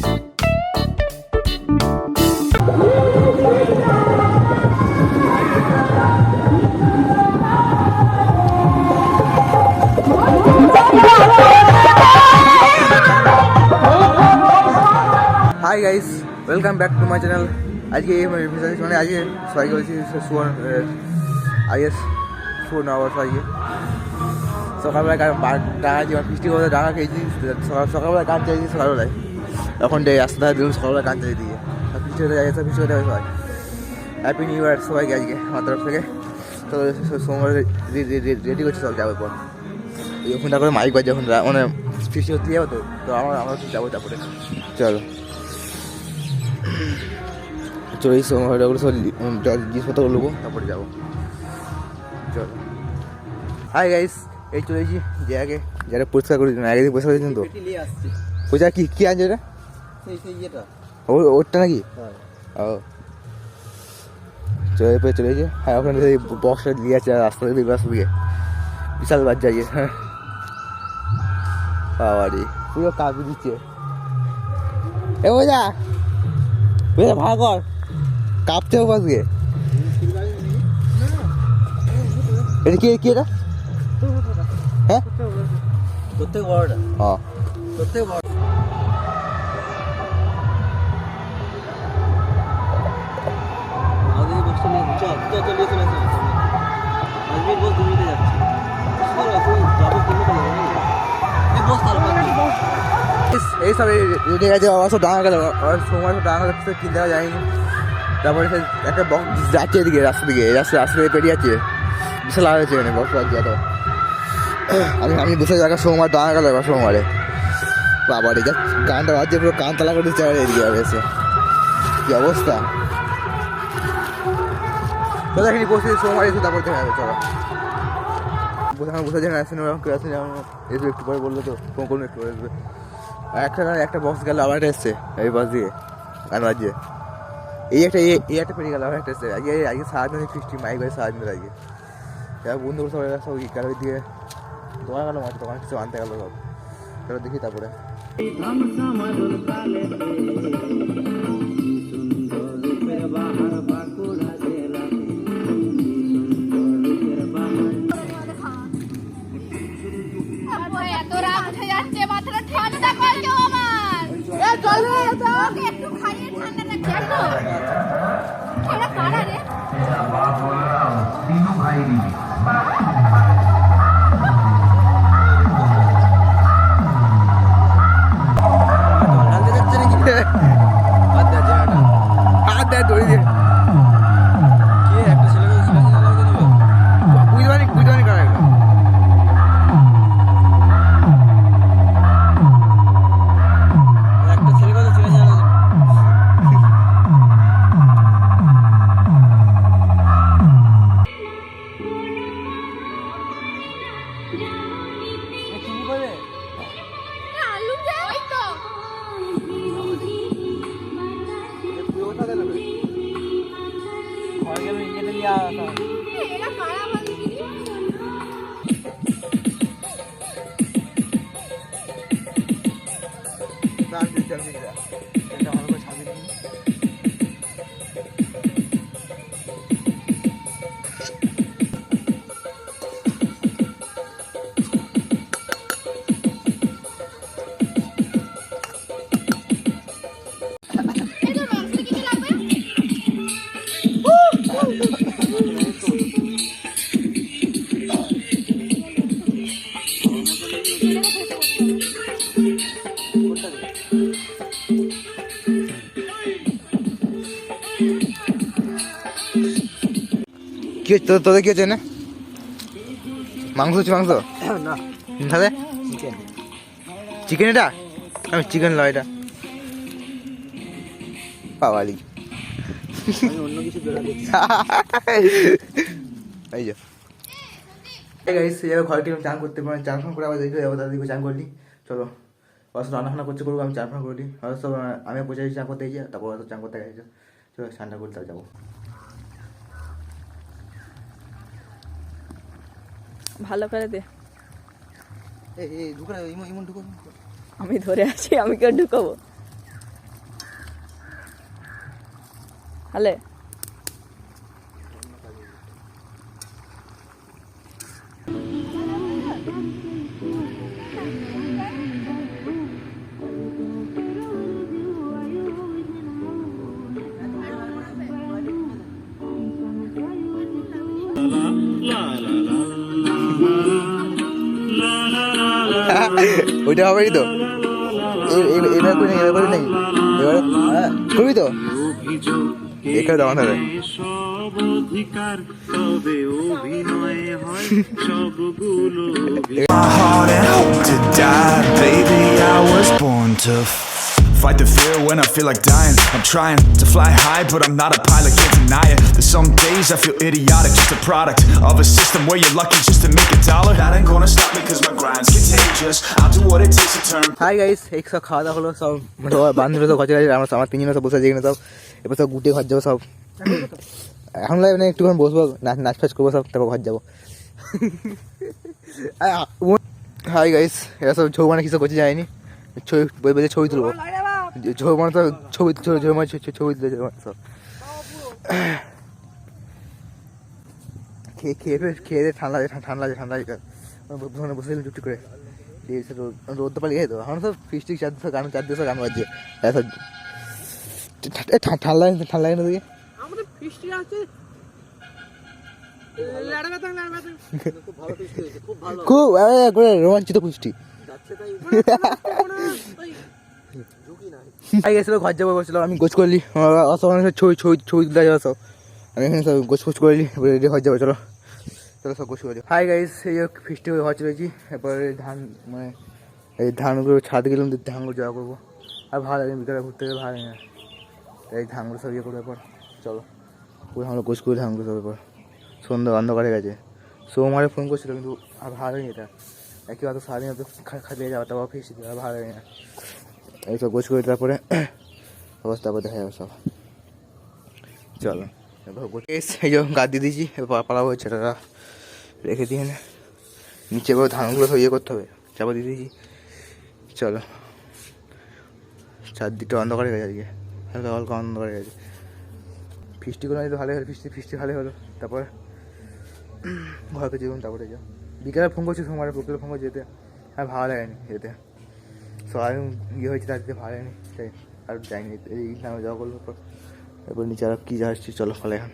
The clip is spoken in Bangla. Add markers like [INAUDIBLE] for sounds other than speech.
Hi guys welcome back to my channel আজকে এই মানে আজকে সবাইকে বলছি সুবর্ণ আজকে সুবর্ণ আবার সবাইকে সকালবেলা ডাঙা যে বৃষ্টি করে ডাঙা খেয়েছি সকাল সকালবেলা গান চাইছি সকালবেলায় এখন রাস্তা ধারে দিলাম সকালবেলা চাই দিয়ে আর বৃষ্টি হতে যাচ্ছে বৃষ্টি হতে সবাই। হ্যাপি নিউ ইয়ার সবাইকে আজকে আমার তরফ থেকে। তো সোমবার রেডি করছি সব যাব পর ওখানটা করে মাইক বাজে যখন মানে বৃষ্টি হতে যাব তো? তো আমরা আমরা যাব তারপরে। চলো। চলো এই সোমবারগুলো সব জিনিসপত্র নেব তারপরে যাব। চলো। হাই গাইস এই চলেছি যে আগে যারা পরিষ্কার করে দিন আগে দিয়ে পরিষ্কার করেছেন তো? পয়সা কি কি আনছে এটা ও ওরটা নাকি? হ্যাঁ। ও। চলে পেয়ে চলে গেছে হ্যাঁ ওখানে বক্সটা দিয়ে আছে রাস্তা দিয়ে রাস্তা দিয়ে বিশাল বাদ যাইয়ে হ্যাঁ। বাবারি পুরো কাঁপি দিচ্ছে। এ বোঝা বুঝা ভাড়া কর। কাঁপছে ও পাশ গিয়ে এটা কি কি এটা? হ্যাঁ? প্রত্যেক বড়টা হ্যাঁ প্রত্যেক বড় নিয়ে চল চল তো এই সব রেডি গেছে আমার সব ডাঙা গেল। আর সময় সব ডাঙা গেছে কিনতে দেওয়া যায়নি তারপরে সে একটা বক্স যাচ্ছে এদিকে রাস্তা দিকে। রাস্তা রাস্তা দিয়ে পেরিয়ে যাচ্ছে। বিশাল আওয়াজ হচ্ছে এখানে বক্স বাজছে এত। আমি আমি বসে জায়গা সোমবার ডাঙা গেল এবার সোমবারে বাবা যা গানটা বাজছে, পুরো কান তালা করে দিচ্ছে এদিকে, এসে। কি অবস্থা? এখানে বসে সোমবার এসে তারপর দেখা যাবে চলো। বসে আমার বসে যেখানে আসেন ওরকম কেউ আসেন এসবে একটু পরে বলল তো ফোন করুন একটু আসবে একটা একটা বক্স গেল আবার একটা এসছে এই বাস দিয়ে গান বাজিয়ে এই একটা এই- একটা পেরিয়ে গেল আবার একটা এসছে। আজকে আজকে সারাদিন ফিস্টি মাইক বাজে সারাদিন আজকে। হোক, বন্ধুগুলো সবাই সব গ্যালারি দিয়ে দোকান গেল মাছ দোকান কিছু আনতে গেলো সব। চলো দেখি তারপরে। এত আনতে কি হচ্ছে তোদের- কি হচ্ছে না মাংস হচ্ছে মাংস? না। তাহলে? চিকেন চিকেন এটা? আমি চিকেন লয় এটা। পাওয়ালি অন্য কিছু এই যে। গাইস এবার ঘরে আমি চান করতে পারি চান ফান করে আবার দেখতে যাব দাদা চান করলি চলো ওরা সব রান্না ফান্না করছে করব আমি চান ফান করি ওরা সব আমি পৌঁছে চান করতে গেছি তারপর অত চান করতে গেছে। চলো চানটা করতে যাব। ভালো করে দে। আমি ধরে আছি আমি কেউ ঢুকাবো? হ্যালো? ওইটা হবে তো। এ- এ- এবার করে নেই। এবার করে নেই এবার। হ্যাঁ করবি তো সব অধিকার তবে অভিনয় হয় সবগুলো fight the fear when I feel like dying. I'm trying to fly high, but I'm not a pilot, can't deny it. There's some days I feel idiotic, just a product of a system where you're lucky just to make a dollar. That ain't gonna stop me cause my grind's contagious. I'll do what it takes to turn. Hi guys এই সব খাওয়া দাওয়া হলো সব মানে সব বান্ধবী সব ঘরে গেছে আমার আমার তিনজনে সব বসে আছে এখানে সব এবার সব গুটিয়ে ঘর যাবো সব এখন লাগে মানে একটুখানি বসবো নাচ নাচ ফাচ করবো সব তারপর ঘর যাবো হাই গাইস এরা সব ছবি মানে কিছু করতে যায়নি ছবি বই বই ছবি তুলবো ছবি মানে তো ছবি ছবি ছবি মানে ছবি- ছবি তুলে যাব সব। খেয়ে খেয়ে খেয়ে দিয়ে ঠান্ডা লাগে ঠান্ডা লাগে ঠান্ডা লাগে ওখানে বসে গেলাম চুপটি করে। রোদ তো পালিয়ে তো। এখন সব ফিস্টিক চার দিবস গান চার দিবস গান বাজছে। এসব ঠান্ডা লাগে ঠান্ডা লাগে না দিকে আমাদের ফিস্টি আছে। খুব রোমাঞ্চিত পুষ্টি [LAUGHS] আই গেছিল ঘর যাব বলছিল আমি গোছ করলি। অসব ছবি ছবি ছবি তুলে যাব সব। আমি এখানে সব গোছ ফোছ করলি রেডি ঘর যাব, চলো। চলো সব গোছ করে হাই গাইস এই ফিস্টি ঘর চলেছি এরপরে ধান মানে এই ধানগুলো ছাদ গেলাম ধানগুলো জড়া করব। আর ভালো লাগে বিকালে ঘুরতে গেলে ভালো লাগে না এই ধানগুলো সব ইয়ে করব এরপর। চলো, পুরো আমরা গোছ করে ধানগুলো সব এরপর। সন্ধ্যা অন্ধকার গেছে। সোমবারে ফোন করছিল, কিন্তু আর ভালো হয়নি এটা। একই অত সারাদিন অত খাটিয়ে যাওয়া, তারপর ফিস্টি দেওয়া ভালো লাগে না এইসব গোছ করে তারপরে অবস্থা তারপর দেখা যাবে সব। চলো। এবার এই যে গাদ দিয়ে দিয়েছি এবার পালাবো ছেলেরা। রেখে দিয়ে না। নিচে এবার ধানগুলো সব ইয়ে করতে হবে। চাপা দিয়ে দিয়েছি। চলো। চারদিকটা অন্ধকার হয়ে গেছে আজকে। হালকা হালকা অন্ধকার হয়ে গেছে। ফিস্টিগুলো যদি ভালো হলো ফিস্টি ফিস্টি ভালো হলো। তারপর ঘরকে যেতাম তারপরে যা বিকালে ফোন করছি সোমবারে বিকেলে ফোন করে যেতে। আর ভালো লাগেনি যেতে। সবাই ইয়ে হয়েছে তাদেরকে ভালো তাই আর যাইনি, এই নামে যাওয়া করল এরপর নিচে আর কি যা চলো ফলে এখন